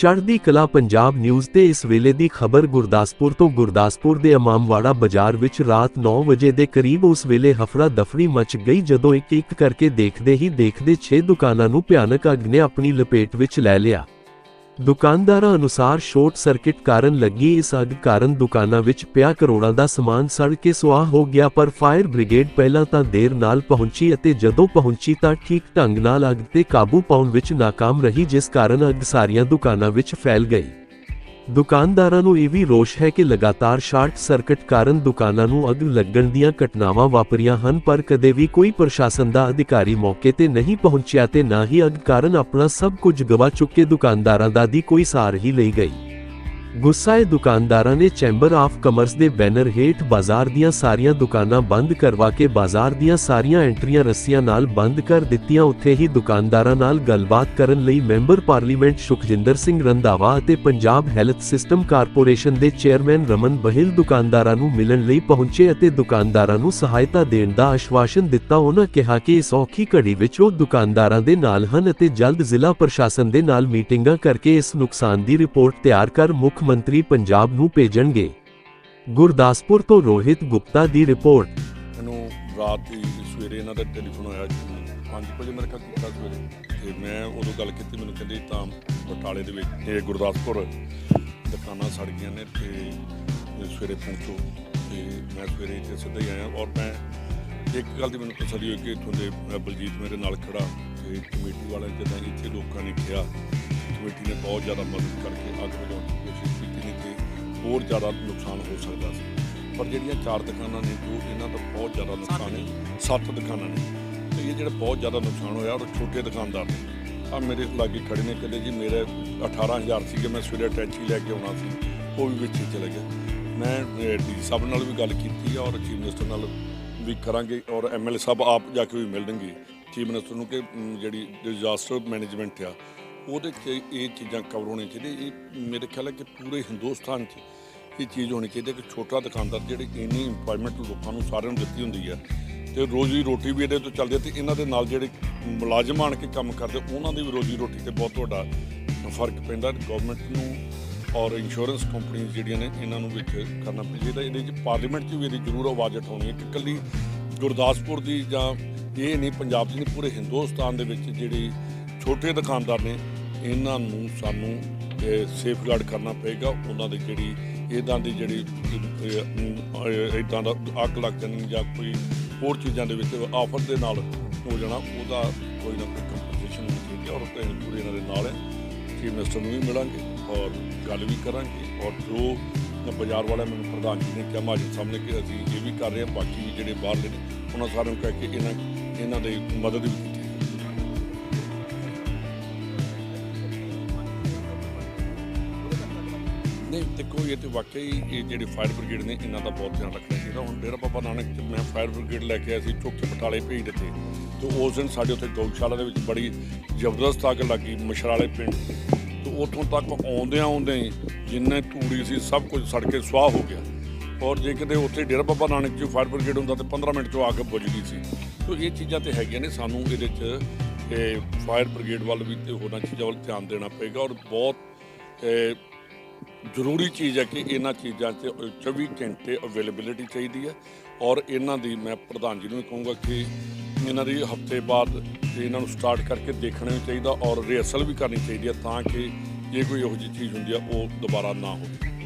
ਚੜ੍ਹਦੀ ਕਲਾ ਪੰਜਾਬ ਨਿਊਜ਼ ਤੇ ਇਸ ਵੇਲੇ ਦੀ ਖਬਰ ਗੁਰਦਾਸਪੁਰ ਤੋਂ ਗੁਰਦਾਸਪੁਰ ਦੇ ਇਮਾਮਵਾੜਾ ਬਾਜ਼ਾਰ ਵਿੱਚ ਰਾਤ 9 ਵਜੇ ਦੇ ਕਰੀਬ ਉਸ ਵੇਲੇ ਹਫੜਾ ਦਫੜੀ ਮਚ ਗਈ ਜਦੋਂ ਇੱਕ ਇੱਕ ਕਰਕੇ ਦੇਖਦੇ ਹੀ ਦੇਖਦੇ 6 ਦੁਕਾਨਾਂ ਨੂੰ ਭਿਆਨਕ ਅੱਗ ਨੇ ਆਪਣੀ ਲਪੇਟ ਵਿੱਚ ਲੈ ਲਿਆ। ਦੁਕਾਨਦਾਰਾਂ ਅਨੁਸਾਰ ਸ਼ਾਰਟ ਸਰਕਟ ਕਾਰਨ ਲੱਗੀ ਇਸ ਅੱਗ ਕਾਰਨ ਦੁਕਾਨਾਂ ਵਿੱਚ ਪਿਆ ਕਰੋੜਾਂ ਦਾ ਸਮਾਨ ਸੜ ਕੇ ਸੁਆਹ ਹੋ ਗਿਆ, ਪਰ ਫਾਇਰ ਬ੍ਰਿਗੇਡ ਪਹਿਲਾਂ ਤਾਂ ਦੇਰ ਨਾਲ ਪਹੁੰਚੀ ਅਤੇ ਜਦੋਂ ਪਹੁੰਚੀ ਤਾਂ ਠੀਕ ਢੰਗ ਨਾਲ ਅੱਗ ਤੇ ਕਾਬੂ ਪਾਉਣ ਵਿੱਚ ਨਾਕਾਮ ਰਹੀ, ਜਿਸ ਕਾਰਨ ਅੱਗ ਸਾਰੀਆਂ ਦੁਕਾਨਾਂ ਵਿੱਚ ਫੈਲ ਗਈ। ਦੁਕਾਨਦਾਰਾਂ ਨੂੰ ਇਹ ਵੀ ਰੋਸ਼ ਹੈ ਕਿ ਲਗਾਤਾਰ ਸ਼ਾਰਟ ਸਰਕਟ ਕਾਰਨ ਦੁਕਾਨਾਂ ਨੂੰ ਅੱਗ ਲੱਗਣ ਦੀਆਂ ਘਟਨਾਵਾਂ ਵਾਪਰੀਆਂ ਹਨ, ਪਰ ਕਦੇ ਵੀ ਕੋਈ ਪ੍ਰਸ਼ਾਸਨ ਦਾ ਅਧਿਕਾਰੀ ਮੌਕੇ ਤੇ ਨਹੀਂ ਪਹੁੰਚਿਆ ਤੇ ਨਾ ਹੀ ਅੱਗ ਕਾਰਨ ਆਪਣਾ ਸਭ ਕੁਝ ਗਵਾ ਚੁੱਕੇ ਦੁਕਾਨਦਾਰਾਂ ਦਾ ਦੀ ਕੋਈ ਸਾਰ ਹੀ ਲਈ ਗਈ। ਗੁੱਸਾਏ ਦੁਕਾਨਦਾਰਾਂ ਨੇ ਚੈਂਬਰ ਆਫ ਕਮਰਸ ਦੇ ਬੈਨਰ ਹੇਠ ਬਾਜ਼ਾਰ ਦੀਆਂ ਸਾਰੀਆਂ ਦੁਕਾਨਾਂ ਬੰਦ ਕਰਵਾ ਕੇ ਬਾਜ਼ਾਰ ਦੀਆਂ ਸਾਰੀਆਂ ਐਂਟਰੀਆਂ ਰੱਸੀਆਂ ਨਾਲ ਬੰਦ ਕਰ ਦਿੱਤੀਆਂ। ਉੱਥੇ ਹੀ ਦੁਕਾਨਦਾਰਾਂ ਨਾਲ ਗੱਲਬਾਤ ਕਰਨ ਲਈ ਮੈਂਬਰ ਪਾਰਲੀਮੈਂਟ ਸੁਖਜਿੰਦਰ ਸਿੰਘ ਰੰਧਾਵਾ ਅਤੇ ਪੰਜਾਬ ਹੈਲਥ ਸਿਸਟਮ ਕਾਰਪੋਰੇਸ਼ਨ ਦੇ ਚੇਅਰਮੈਨ ਰਮਨ ਬਹਿਲ ਦੁਕਾਨਦਾਰਾਂ ਨੂੰ ਮਿਲਣ ਲਈ ਪਹੁੰਚੇ ਅਤੇ ਦੁਕਾਨਦਾਰਾਂ ਨੂੰ ਸਹਾਇਤਾ ਦੇਣ ਦਾ ਆਸ਼ਵਾਸਨ ਦਿੱਤਾ। ਉਹਨਾਂ ਕਿਹਾ ਕਿ ਇਸ ਔਖੀ ਘੜੀ ਵਿੱਚ ਉਹ ਦੁਕਾਨਦਾਰਾਂ ਦੇ ਨਾਲ ਹਨ ਅਤੇ ਜਲਦ ਜ਼ਿਲ੍ਹਾ ਪ੍ਰਸ਼ਾਸਨ ਦੇ ਨਾਲ ਮੀਟਿੰਗਾਂ ਕਰਕੇ ਇਸ ਨੁਕਸਾਨ ਦੀ ਰਿਪੋਰਟ ਤਿਆਰ ਕਰ ਮੁੱਖ ਮੰਤਰੀ ਪੰਜਾਬ ਨੂੰ ਭੇਜਣਗੇ। ਗੁਰਦਾਸਪੁਰ ਤੋਂ ਰੋਹਿਤ ਗੁਪਤਾ ਦੀ ਰਿਪੋਰਟ। ਮੈਨੂੰ ਰਾਤ ਹੀ ਸਵੇਰੇ ਇਹਨਾਂ ਦਾ ਟੈਲੀਫੋਨ ਆਇਆ ਕਿ 5 ਵਜੇ ਮੇਰੇ ਕੋਲ ਕੀਤਾ ਸਵੇਰੇ। ਤੇ ਮੈਂ ਉਦੋਂ ਗੱਲ ਕੀਤੀ, ਮੈਨੂੰ ਕਹਿੰਦੇ ਤਾਂ ਬਟਾਲੇ ਦੇ ਵਿੱਚ ਇਹ ਗੁਰਦਾਸਪੁਰ ਦੁਕਾਨਾਂ ਸੜ ਗਈਆਂ ਨੇ ਤੇ ਸਵੇਰੇ ਪਹੁੰਚੋ। ਤੇ ਮੈਂ ਸਵੇਰੇ ਇੱਥੇ ਸਿੱਧਾ ਹੀ ਆਇਆ ਔਰ ਮੈਂ ਇੱਕ ਗੱਲ ਦੀ ਮੈਨੂੰ ਤਸੱਲੀ ਹੋਈ ਕਿ ਇੱਥੋਂ ਦੇ ਬਲਜੀਤ ਮੇਰੇ ਨਾਲ ਖੜਾ ਤੇ ਕਮੇਟੀ ਵਾਲਿਆਂ ਜਿੱਦਾਂ ਇੱਥੇ ਲੋਕਾਂ ਨੇ ਕਿਹਾ ਕਮੇਟੀ ਨੇ ਬਹੁਤ ਜ਼ਿਆਦਾ ਮਦਦ ਕਰਕੇ ਅੱਗ ਬੁਝਾਉਣ ਦੀ ਕੋਸ਼ਿਸ਼ ਕੀਤੀ ਨਹੀਂ ਤੇ ਹੋਰ ਜ਼ਿਆਦਾ ਨੁਕਸਾਨ ਹੋ ਸਕਦਾ ਸੀ। ਪਰ ਜਿਹੜੀਆਂ ਚਾਰ ਦੁਕਾਨਾਂ ਨੇ ਜੋ ਇਹਨਾਂ ਦਾ ਬਹੁਤ ਜ਼ਿਆਦਾ ਨੁਕਸਾਨ ਹੈ ਸੱਤ ਦੁਕਾਨਾਂ ਨੇ। ਤੇ ਇਹ ਜਿਹੜਾ ਬਹੁਤ ਜ਼ਿਆਦਾ ਨੁਕਸਾਨ ਹੋਇਆ ਉਹ ਛੋਟੇ ਦੁਕਾਨਦਾਰ ਨੇ। ਆ ਮੇਰੇ ਲਾਗੇ ਖੜੇ ਨੇ ਕਹਿੰਦੇ ਜੀ ਮੇਰੇ 18000 ਸੀਗੇ ਮੈਂ ਸਵੇਰੇ ਅਟੈਚੀ ਲੈ ਕੇ ਆਉਣਾ ਸੀ ਉਹ ਵੀ ਵਿੱਚ ਹੀ ਚਲੇ ਗਏ। ਮੈਂ ਡੀ ਸਾਹਿਬ ਨਾਲ ਵੀ ਗੱਲ ਕੀਤੀ ਆ ਔਰ ਚੀਫ ਮਿਨਿਸਟਰ ਨਾਲ ਵੀ ਕਰਾਂਗੇ ਔਰ ਐਮਐਲਏ ਸਾਹਿਬ ਆਪ ਜਾ ਕੇ ਵੀ ਮਿਲਣਗੇ। ਚੀਫ ਮਿਨਿਸਟਰ ਨੂੰ ਕਿ ਜਿਹੜੀ ਡਿਜ਼ਾਸਟਰ ਮੈਨੇਜਮੈਂਟ ਆ ਉਹਦੇ 'ਚ ਇਹ ਚੀਜ਼ਾਂ ਕਵਰ ਹੋਣੀਆਂ ਚਾਹੀਦੀਆਂ। ਇਹ ਮੇਰੇ ਖਿਆਲ ਹੈ ਕਿ ਪੂਰੇ ਹਿੰਦੁਸਤਾਨ 'ਚ ਇਹ ਚੀਜ਼ ਹੋਣੀ ਚਾਹੀਦੀ ਹੈ ਕਿ ਛੋਟਾ ਦੁਕਾਨਦਾਰ ਜਿਹੜੇ ਇੰਨੀ ਇੰਪਲੋਇਮੈਂਟ ਲੋਕਾਂ ਨੂੰ ਸਾਰਿਆਂ ਨੂੰ ਦਿੱਤੀ ਹੁੰਦੀ ਹੈ ਤੇ ਰੋਜ਼ੀ ਰੋਟੀ ਵੀ ਇਹਦੇ ਤੋਂ ਚੱਲਦੀ ਹੈ ਤੇ ਇਹਨਾਂ ਦੇ ਨਾਲ ਜਿਹੜੇ ਮੁਲਾਜ਼ਮ ਆਣ ਕੇ ਕੰਮ ਕਰਦੇ, ਉਹਨਾਂ ਦੀ ਵੀ ਰੋਜ਼ੀ ਰੋਟੀ ਤੇ ਬਹੁਤ ਵੱਡਾ ਫ਼ਰਕ ਪੈਂਦਾ। ਗਵਰਨਮੈਂਟ ਨੂੰ ਔਰ ਇੰਸ਼ੋਰੈਂਸ ਕੰਪਨੀਆਂ ਜਿਹੜੀਆਂ ਨੇ, ਇਹਨਾਂ ਨੂੰ ਵਿੱਚ ਕਰਨਾ ਚਾਹੀਦਾ। ਇਹਦੇ 'ਚ ਪਾਰਲੀਮੈਂਟ 'ਚ ਵੀ ਇਹਦੀ ਜ਼ਰੂਰ ਆਵਾਜ਼ ਉਠਾਉਣੀ ਹੈ ਕਿ ਇਕੱਲੀ ਗੁਰਦਾਸਪੁਰ ਦੀ ਜਾਂ ਇਹ ਨਹੀਂ, ਪੰਜਾਬ ਦੀ ਨਹੀਂ, ਪੂਰੇ ਹਿੰਦੁਸਤਾਨ ਦੇ ਵਿੱਚ ਜਿਹੜੀ ਛੋਟੇ ਦੁਕਾਨਦਾਰ ਨੇ ਇਹਨਾਂ ਨੂੰ ਸਾਨੂੰ ਸੇਫਗਾਰਡ ਕਰਨਾ ਪਏਗਾ ਉਹਨਾਂ ਦੀ ਜਿਹੜੀ ਇਦਾਂ ਦੀ ਜਿਹੜੀ ਇਦਾਂ ਦਾ ਅੱਗ ਲੱਗ ਜਾਣੀ ਜਾਂ ਕੋਈ ਹੋਰ ਚੀਜ਼ਾਂ ਦੇ ਵਿੱਚ ਆਫਰ ਦੇ ਨਾਲ ਹੋ ਜਾਣਾ, ਉਹਦਾ ਕੋਈ ਨਾ ਕੋਈ ਕੰਪਨਸੇਸ਼ਨ ਹੋਣੀ ਚਾਹੀਦੀ ਔਰ ਤੇ ਪੂਰੇ ਇਹਨਾਂ ਦੇ ਨਾਲ ਹੈ। ਚੀਫ ਮਿਨਿਸਟਰ ਨੂੰ ਵੀ ਮਿਲਾਂਗੇ ਔਰ ਗੱਲ ਵੀ ਕਰਾਂਗੇ ਔਰ ਜੋ ਬਾਜ਼ਾਰ ਵਾਲਾ ਮੈਨੂੰ ਪ੍ਰਧਾਨ ਜੀ ਨੇ ਕਿਹਾ ਮਾਜid ਸਾਹਮਣੇ ਕਿ ਅਸੀਂ ਇਹ ਵੀ ਕਰ ਰਹੇ ਹਾਂ, ਬਾਕੀ ਵੀ ਜਿਹੜੇ ਬਾਹਰਲੇ ਨੇ, ਉਹਨਾਂ ਸਾਰਿਆਂ ਨੂੰ ਕਹਿ ਕੇ ਇਹਨਾਂ ਇਹਨਾਂ ਦੀ ਮਦਦ ਵੀ ਨਹੀਂ ਦੇਖੋ, ਇਹ ਤੇ ਵਾਕਈ ਇਹ ਜਿਹੜੇ ਫਾਇਰ ਬ੍ਰਿਗੇਡ ਨੇ, ਇਹਨਾਂ ਦਾ ਬਹੁਤ ਧਿਆਨ ਰੱਖਣਾ ਚਾਹੀਦਾ। ਹੁਣ ਡੇਰਾ ਬਾਬਾ ਨਾਨਕ ਚ ਮੈਂ ਫਾਇਰ ਬ੍ਰਿਗੇਡ ਲੈ ਕੇ ਆਇਆ ਸੀ, ਚੁੱਕ ਪਟਾਲੇ ਭੇਜ ਦਿੱਤੇ ਤੇ ਉਸ ਦਿਨ ਸਾਡੇ ਉੱਥੇ ਗਊਸ਼ਾਲਾ ਦੇ ਵਿੱਚ ਬੜੀ ਜ਼ਬਰਦਸਤ ਅੱਗ ਲੱਗੀ ਮਸ਼ਰਾਲੇ ਪਿੰਡ। ਤੇ ਉੱਥੋਂ ਤੱਕ ਆਉਂਦਿਆਂ ਆਉਂਦਿਆਂ ਜਿੰਨੇ ਤੂੜੀ ਸੀ, ਸਭ ਕੁਝ ਸੜ ਕੇ ਸੁਆਹ ਹੋ ਗਿਆ। ਔਰ ਜੇ ਕਿਤੇ ਉੱਥੇ ਡੇਰਾ ਬਾਬਾ ਨਾਨਕ ਜੀ ਫਾਇਰ ਬ੍ਰਿਗੇਡ ਹੁੰਦਾ ਤੇ 15 ਮਿੰਟ 'ਚ ਅੱਗ ਬੁਝ ਗਈ ਸੀ। ਸੋ ਇਹ ਚੀਜ਼ਾਂ ਤੇ ਹੈਗੀਆਂ ਨੇ, ਸਾਨੂੰ ਇਹਦੇ 'ਚ ਫਾਇਰ ਬ੍ਰਿਗੇਡ ਵੱਲ ਵੀ ਤੇ ਹੋਰਨਾਂ ਚੀਜ਼ਾਂ ਵੱਲ ਧਿਆਨ ਦੇਣਾ ਪਏਗਾ। ਔਰ ਬਹੁਤ ਜ਼ਰੂਰੀ ਚੀਜ਼ ਹੈ ਕਿ ਇਹਨਾਂ ਚੀਜ਼ਾਂ 'ਚ 24 ਘੰਟੇ ਅਵੇਲੇਬਿਲਿਟੀ ਚਾਹੀਦੀ ਹੈ। ਔਰ ਇਹਨਾਂ ਦੀ ਮੈਂ ਪ੍ਰਧਾਨ ਜੀ ਨੂੰ ਵੀ ਕਹੂੰਗਾ ਕਿ ਇਹਨਾਂ ਦੀ ਹਫ਼ਤੇ ਬਾਅਦ ਇਹਨਾਂ ਨੂੰ ਸਟਾਰਟ ਕਰਕੇ ਦੇਖਣਾ ਵੀ ਚਾਹੀਦਾ ਔਰ ਰਿਹਰਸਲ ਵੀ ਕਰਨੀ ਚਾਹੀਦੀ ਹੈ ਤਾਂ ਕਿ ਜੇ ਕੋਈ ਇਹੋ ਜਿਹੀ ਚੀਜ਼ ਹੁੰਦੀ ਆ ਉਹ ਦੁਬਾਰਾ ਨਾ ਹੋਵੇ।